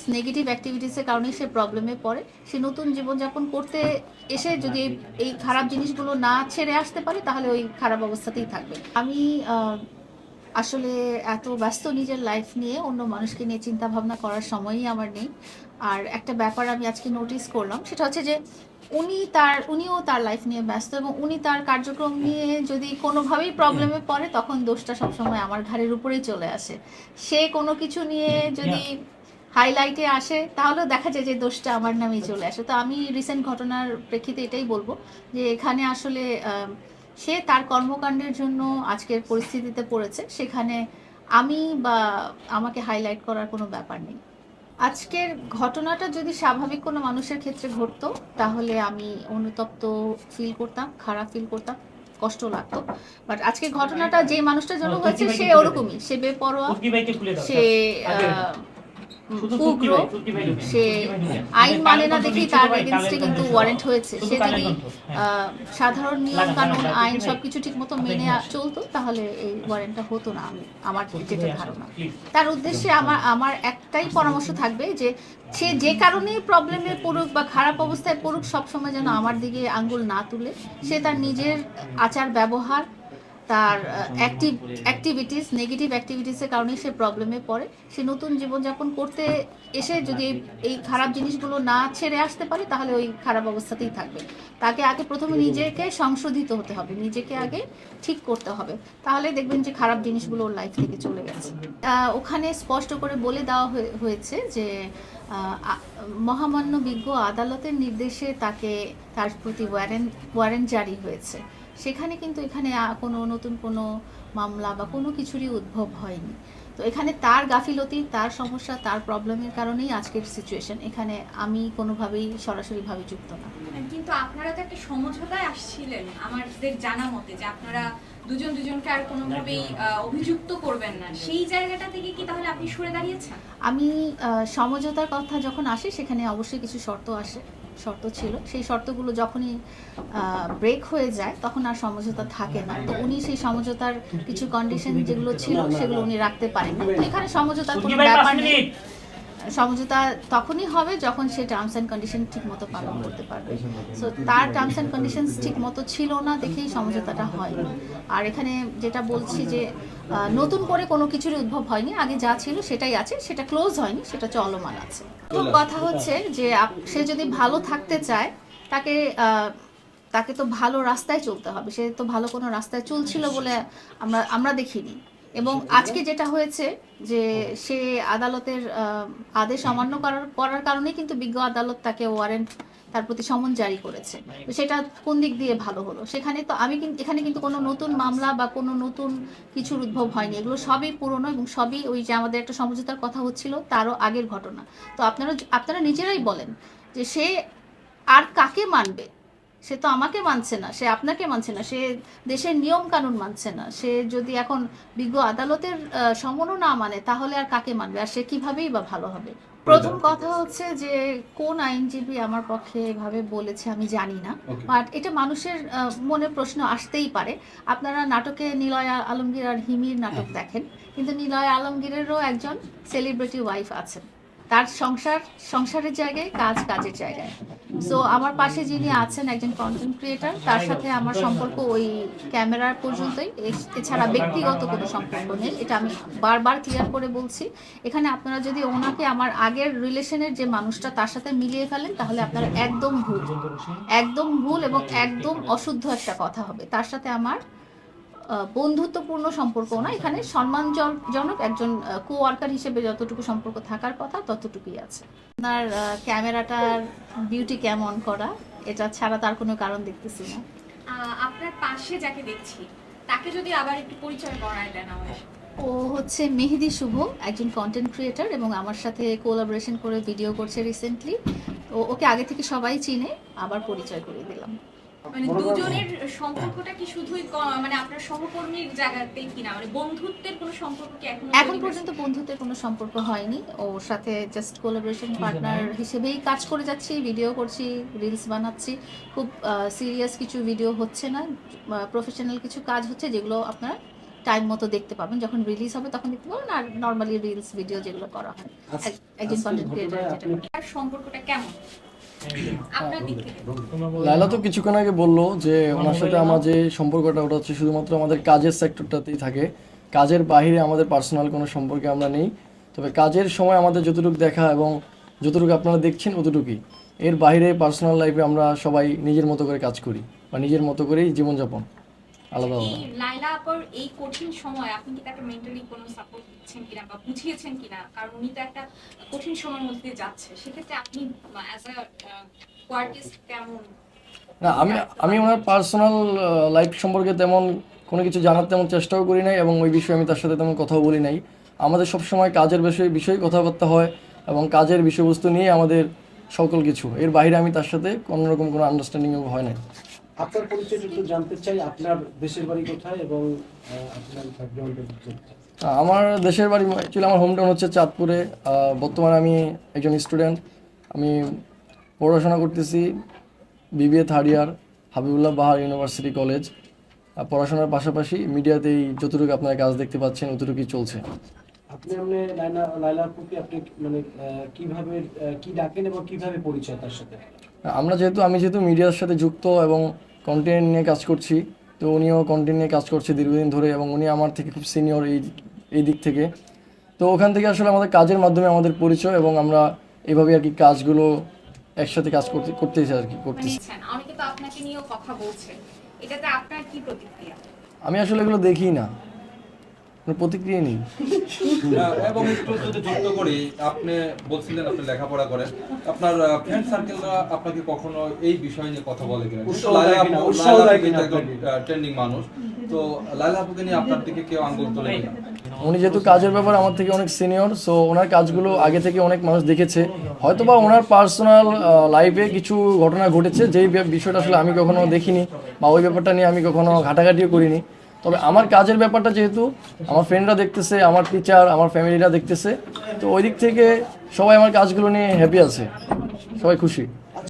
Activities negative অ্যাক্টিভিটিসের কারণে সে প্রবলেমে পড়ে। সে নতুন জীবনযাপন করতে এসে যদি এই- খারাপ জিনিসগুলো না ছেড়ে আসতে পারে, তাহলে ওই খারাপ অবস্থাতেই থাকবে। আমি আসলে এত ব্যস্ত নিজের লাইফ নিয়ে অন্য মানুষকে নিয়ে চিন্তা ভাবনা করার সময়ই আমার নেই। আর একটা ব্যাপার আমি আজকে নোটিস করলাম, সেটা হচ্ছে যে উনি তার, উনিও তার লাইফ নিয়ে ব্যস্ত এবং উনি তার কার্যক্রম নিয়ে যদি কোনোভাবেই প্রবলেমে পড়ে, তখন দোষটা সবসময় আমার ঘাড়ের উপরেই চলে আসে। সে কোনো কিছু নিয়ে যদি হাইলাইটে আসে তাহলেও দেখা যায় যে দোষটা আমার নামেই চলে আসে। তো আমি রিসেন্ট ঘটনার প্রেক্ষিতে এটাই বলব যে এখানে আসলে সে তার কর্মকাণ্ডের জন্য আজকের পরিস্থিতিতে পড়েছে। সেখানে আমি বা আমাকে হাইলাইট করার কোনো ব্যাপার নেই। আজকের ঘটনাটা যদি স্বাভাবিক কোনো মানুষের ক্ষেত্রে ঘটতো তাহলে আমি অনুতপ্ত ফিল করতাম খারাপ ফিল করতাম কষ্ট লাগতো। বাট আজকে ঘটনাটা যে মানুষটার জন্য হয়েছে সে ওরকমই সে বেপরোয়া সে উগ্র সে। আইন মানে না দেখেই তার এগেনস্টে কিন্তু ওয়ারেন্ট হয়েছে সে যদি হ্যাঁ। সাধারণ নিয়ম কানুন আইন সবকিছু ঠিক মতো মেনে। চলতো তাহলে এই ওয়ারেন্টটা হতো না আমি আমার যেটা ধারণা তার উদ্দেশ্যে আমার আমার একটাই পরামর্শ থাকবে যে সে যে কারণেই প্রবলেমে পড়ুক বা খারাপ অবস্থায় পড়ুক সবসময় যেন আমার দিকে আঙ্গুল না তুলে সে তার নিজের আচার ব্যবহার তার অ্যাক্টিভ অ্যাক্টিভিটিস নেগেটিভ অ্যাক্টিভিটিসের কারণে সে প্রবলেমে পড়ে। সে নতুন জীবনযাপন করতে এসে যদি এই- খারাপ জিনিসগুলো না ছেড়ে আসতে পারে তাহলে ওই খারাপ অবস্থাতেই থাকবে। তাকে আগে প্রথমে নিজেকে সংশোধিত হতে হবে নিজেকে আগে ঠিক করতে হবে। তাহলে দেখবেন যে খারাপ জিনিসগুলো ওর লাইফ থেকে চলে গেছে। ওখানে স্পষ্ট করে বলে দেওয়া হয়ে- হয়েছে যে মহামান্য বিজ্ঞ আদালতের নির্দেশে তাকে তার প্রতি ওয়ারেন্ট ওয়ারেন্ট জারি হয়েছে। সেখানে কিন্তু এখানে কোনো নতুন কোনো মামলা বা কোনো কিছুরই উদ্ভব হয়নি। তো এখানে তার গাফিলতি তার সমস্যা তার প্রবলেমের কারণেই আজকের সিচুয়েশন এখানে আমি কোনোভাবেই সরাসরিভাবে যুক্ত না। কিন্তু আপনারা তো একটা সমঝোতায় আসছিলেন আমাদের জানা মতে যে আপনারা দুজন দুজনকে আর কোনোভাবেই অভিযুক্ত করবেন না। সেই জায়গাটা থেকে কি তাহলে আপনি সরে দাঁড়িয়েছেন? আমি সমঝোতার কথা যখন আসে সেখানে অবশ্যই কিছু শর্ত আসে শর্ত ছিল। সেই শর্তগুলো যখনই ব্রেক হয়ে যায় তখন আর সমঝোতা থাকে না। তো উনি সেই সমঝোতার কিছু কন্ডিশন যেগুলো ছিল সেগুলো উনি রাখতে পারেন না। এখানে সমঝোতার কোনো ব্যাপার নেই। সমঝোতা তখনই হবে যখন সে টার্মস অ্যান্ড কন্ডিশন ঠিক মতো পালন করতে পারবে। সো তার টার্মস অ্যান্ড কন্ডিশন ঠিক মতো ছিল না দেখেই সমঝোতাটা হয়নি আর এখানে যেটা বলছি যে নতুন করে কোনো কিছুরই উদ্ভব হয়নি। আগে যা ছিল সেটাই আছে সেটা ক্লোজ হয়নি সেটা চলমান আছে। প্রথম কথা হচ্ছে যে সে যদি ভালো থাকতে চায় তাকে আহ, তাকে তো ভালো রাস্তায় চলতে হবে। সে তো ভালো কোনো রাস্তায় চলছিল বলে আমরা আমরা দেখিনি। এবং আজকে যেটা হয়েছে যে সে আদালতের আদেশ অমান্য করার করার কারণেই কিন্তু বিজ্ঞ আদালত তাকে ওয়ারেন্ট তার প্রতি সমন জারি করেছে। তো সেটা কোন দিক দিয়ে ভালো হলো? সেখানে তো আমি কিন্তু এখানে কিন্তু কোনো নতুন মামলা বা কোনো নতুন কিছুর উদ্ভব হয়নি। এগুলো সবই পুরনো এবং সবই ওই যে আমাদের একটা সমঝোতার কথা হচ্ছিল তারও আগের ঘটনা। তো আপনারা আপনারা নিজেরাই বলেন যে সে আর কাকে মানবে? সে তো আমাকে মানছে না সে আপনাকে মানছে না সে দেশের নিয়ম কানুন মানছে না সে যদি এখন বিজ্ঞ আদালতের সমনও না মানে তাহলে আর কাকে মানবে? আর সে কিভাবেই বা ভালো হবে? প্রথম কথা হচ্ছে যে কোন আইনজীবী আমার পক্ষে এভাবে বলেছে আমি জানি না বাট এটা মানুষের মনে প্রশ্ন আসতেই পারে। আপনারা নাটকে নিলয় আলমগীর আর হিমির নাটক দেখেন কিন্তু নিলয় আলমগীরেরও একজন সেলিব্রিটি ওয়াইফ আছেন। তার সংসার সংসারের জায়গায় কাজ কাজের জায়গায়। সো আমার পাশে যিনি আছেন একজন কন্টেন্ট ক্রিয়েটার তার সাথে আমার সম্পর্ক ওই ক্যামেরার পর্যন্তই। এছাড়া ব্যক্তিগত কোনো সম্পর্ক নেই। এটা আমি বারবার ক্লিয়ার করে বলছি। এখানে আপনারা যদি ওনাকে আমার আগের রিলেশনের যে মানুষটা, তার সাথে মিলিয়ে ফেলেন, তাহলে আপনারা একদম ভুল। একদম ভুল এবং একদম অশুদ্ধ একটা কথা হবে। তার সাথে আমার বন্ধুত্বপূর্ণ সম্পর্ক না। এখানে সম্মানজনক একজন কো ওয়ার্কার হিসেবে যতটুকু সম্পর্ক থাকার কথা ততটুকুই আছে। আপনার ক্যামেরাটার বিউটি কেমন করা? এটা ছাড়া তার কোনো কারণ দেখতেছি না। আহ, আপনার পাশে যাকে দেখছি তাকে যদি আবার একটু পরিচয় করায় দেন আমাদের ও হচ্ছে মেহেদি শুভ একজন কন্টেন্ট ক্রিয়েটার এবং আমার সাথে কোলাবোরেশন করে ভিডিও করছে রিসেন্টলি ও ওকে আগে থেকে সবাই চিনে আবার পরিচয় করে দিলাম। মানে দুজনের সম্পর্কটা কি শুধুই মানে আপনার সহকর্মীর জায়গাতেই কিনা? মানে বন্ধুত্বের কোনো সম্পর্ক কি এখন এখন পর্যন্ত বন্ধুত্বের কোনো সম্পর্ক হয়নি। ওর সাথে জাস্ট কোলাবোরেশন পার্টনার হিসেবেই কাজ করে যাচ্ছি ভিডিও করছি রিলস বানাচ্ছি। খুব সিরিয়াস কিছু ভিডিও হচ্ছে না। প্রফেশনাল কিছু কাজ হচ্ছে যেগুলো আপনারা টাইম মতো দেখতে পাবেন। যখন রিলিজ হবে তখন দেখতে পাবেন। আর নর্মালি রিলস ভিডিও যেগুলো করা হয়। একজন কন্টেন্ট ক্রিয়েটার যেটা সম্পর্কটা কেমন? লাইলা তো কিছুক্ষণ আগে বলল যে ওনার সাথে আমার যে সম্পর্কটা, ওটা হচ্ছে শুধুমাত্র আমাদের কাজের সেক্টরটাতেই থাকে। কাজের বাহিরে আমাদের পার্সোনাল কোনো সম্পর্কে আমরা নেই। তবে কাজের সময় আমাদের যতটুকু দেখা এবং যতটুকু আপনারা দেখছেন অতটুকুই। এর বাইরে পার্সোনাল লাইফে আমরা সবাই নিজের মতো করে কাজ করি বা নিজের মতো করেই জীবনযাপন। আলাদা লাইলা আপার এই কঠিন সময় আপনি কি তাকে মেন্টালি কোনো সাপোর্ট দিচ্ছেন কিনা বা বুঝিয়েছেন কিনা? কারণ উনি তো একটা কঠিন সময়ের মধ্যে দিয়ে যাচ্ছে। সেক্ষেত্রে আপনি অ্যাজ আ কোয়ার্টিস্ট কেমন? না আমি আমি ওনার পার্সোনাল লাইফ সম্পর্কে তেমন কোনো কিছু জানার তেমন চেষ্টাও করি নাই এবং ওই বিষয়ে আমি তার সাথে তেমন কথাও বলি নাই। আমাদের সবসময় কাজের বিষয়ে বিষয়ে কথাবার্তা হয় এবং কাজের বিষয়বস্তু নিয়ে আমাদের সকল কিছু। এর বাইরে আমি তার সাথে কোনো রকম কোনো আন্ডারস্ট্যান্ডিং হয় না আপনার পরিচয় একটু জানতে চাই আপনার দেশের বাড়ি কোথায় এবং আপনার ব্যাকগ্রাউন্ড আমার দেশের বাড়ি অ্যাকচুয়ালি আমার হোম টাউন হচ্ছে চাঁদপুরে। বর্তমানে আমি একজন স্টুডেন্ট আমি পড়াশোনা করতেছি BBA third year Habibullah Bahar university college আর পড়াশোনার পাশাপাশি মিডিয়াতেই যতটুকু আপনার কাজ দেখতে পাচ্ছেন অতটুকুই চলছে। আপনি আপনি লাইলা লাইলা আপুকে আপনি মানে কীভাবে কি ডাকেন এবং কীভাবে পরিচয় তার সাথে? আমরা যেহেতু আমি যেহেতু মিডিয়ার সাথে যুক্ত এবং কন্টেন্ট নিয়ে কাজ করছি। তো উনিও কন্টেন্ট নিয়ে কাজ করছে দীর্ঘদিন ধরে এবং উনি আমার থেকে খুব সিনিয়র এই এই দিক থেকে। তো ওখান থেকে আসলে আমাদের কাজের মাধ্যমে আমাদের পরিচয় এবং আমরা এভাবে আর কি কাজগুলো একসাথে কাজ করতে করতেছি আর কি করতেছি। নিচ্ছেন অনেকে তো আপনাকে নিয়েও কথা বলছে। এটাতে আপনার কি প্রতিক্রিয়া? আমি আসলে এগুলো দেখি না। প্রতিক্রিয়া নেই। এবং একটু যদি যুক্ত করি আপনি বলছিলেন আপনি লেখাপড়া করেন। আপনার ফ্রেন্ড সার্কেলরা আপনাকে কখনো এই বিষয় নিয়ে কথা বলে কিনা? ট্রেন্ডিং মানুষ। তো লাইলা আপুকে নিয়ে আপনার দিকে কেউ আঙ্গুল তোলে কিনা? উনি যেহেতু কাজের ব্যাপারে আমার থেকে অনেক সিনিয়র সো ওনার কাজগুলো আগে থেকে অনেক মানুষ দেখেছে। হয়তোবা ওনার পার্সোনাল লাইফে কিছু ঘটনা ঘটেছে যেই বিষয়টা আসলে আমি কখনো দেখিনি বা ওই ব্যাপারটা নিয়ে আমি কখনো ঘাটাঘাটিও করিনি। তবে আমার কাজের ব্যাপারটা যেহেতু, আমার ফ্রেন্ডরা দেখতেছে, আমার টিচার আমার ফ্যামিলিরা দেখতেছে, তো ওই দিক থেকে সবাই আমার কাজগুলো নিয়ে হ্যাপি আছে, সবাই খুশি।